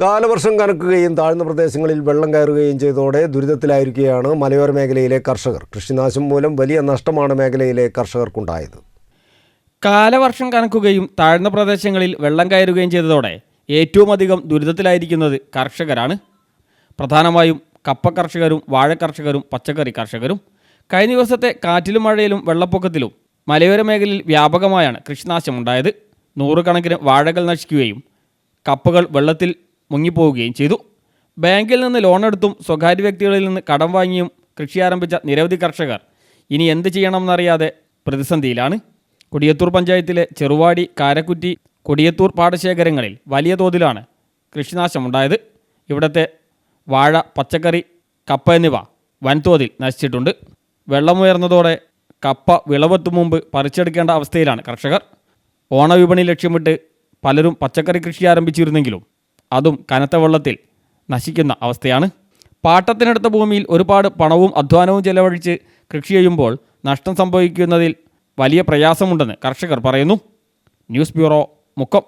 കാലവർഷം കനക്കുകയും താഴ്ന്ന പ്രദേശങ്ങളിൽ വെള്ളം കയറുകയും ചെയ്തതോടെ ദുരിതത്തിലായിരിക്കുകയാണ് മലയോര മേഖലയിലെ കർഷകർ. കൃഷിനാശം മൂലം വലിയ നഷ്ടമാണ് മേഖലയിലെ കർഷകർക്കുണ്ടായത്. കാലവർഷം കനക്കുകയും താഴ്ന്ന പ്രദേശങ്ങളിൽ വെള്ളം കയറുകയും ചെയ്തതോടെ ഏറ്റവും അധികം ദുരിതത്തിലായിരിക്കുന്നത് കർഷകരാണ്. പ്രധാനമായും കപ്പ കർഷകരും വാഴ കർഷകരും പച്ചക്കറി കർഷകരും. കഴിഞ്ഞ ദിവസത്തെ കാറ്റിലും മഴയിലും വെള്ളപ്പൊക്കത്തിലും മലയോര മേഖലയിൽ വ്യാപകമായാണ് കൃഷിനാശമുണ്ടായത്. നൂറുകണക്കിന് വാഴകൾ നശിക്കുകയും കപ്പകൾ വെള്ളത്തിൽ മുങ്ങിപ്പോവുകയും ചെയ്തു. ബാങ്കിൽ നിന്ന് ലോണെടുത്തും സ്വകാര്യ വ്യക്തികളിൽ നിന്ന് കടം വാങ്ങിയും കൃഷി ആരംഭിച്ച നിരവധി കർഷകർ ഇനി എന്ത് ചെയ്യണമെന്നറിയാതെ പ്രതിസന്ധിയിലാണ്. കൊടിയത്തൂർ പഞ്ചായത്തിലെ ചെറുവാടി കാരക്കുറ്റി കൊടിയത്തൂർ പാടശേഖരങ്ങളിൽ വലിയ തോതിലാണ് കൃഷിനാശമുണ്ടായത്. ഇവിടുത്തെ വാഴ പച്ചക്കറി കപ്പ എന്നിവ വൻതോതിൽ നശിച്ചിട്ടുണ്ട്. വെള്ളമുയർന്നതോടെ കപ്പ വിളവെത്തും മുമ്പ് പറിച്ചെടുക്കേണ്ട അവസ്ഥയിലാണ് കർഷകർ. ഓണവിപണി ലക്ഷ്യമിട്ട് പലരും പച്ചക്കറി കൃഷി ആരംഭിച്ചിരുന്നെങ്കിലും അതും കനത്ത വെള്ളത്തിൽ നശിക്കുന്ന അവസ്ഥയാണ്. പാട്ടത്തിനെടുത്ത ഭൂമിയിൽ ഒരുപാട് പണവും അധ്വാനവും ചെലവഴിച്ച് കൃഷി ചെയ്യുമ്പോൾ നഷ്ടം സംഭവിക്കുന്നതിൽ വലിയ പ്രയാസമുണ്ടെന്ന് കർഷകർ പറയുന്നു. News bureau Mukkam.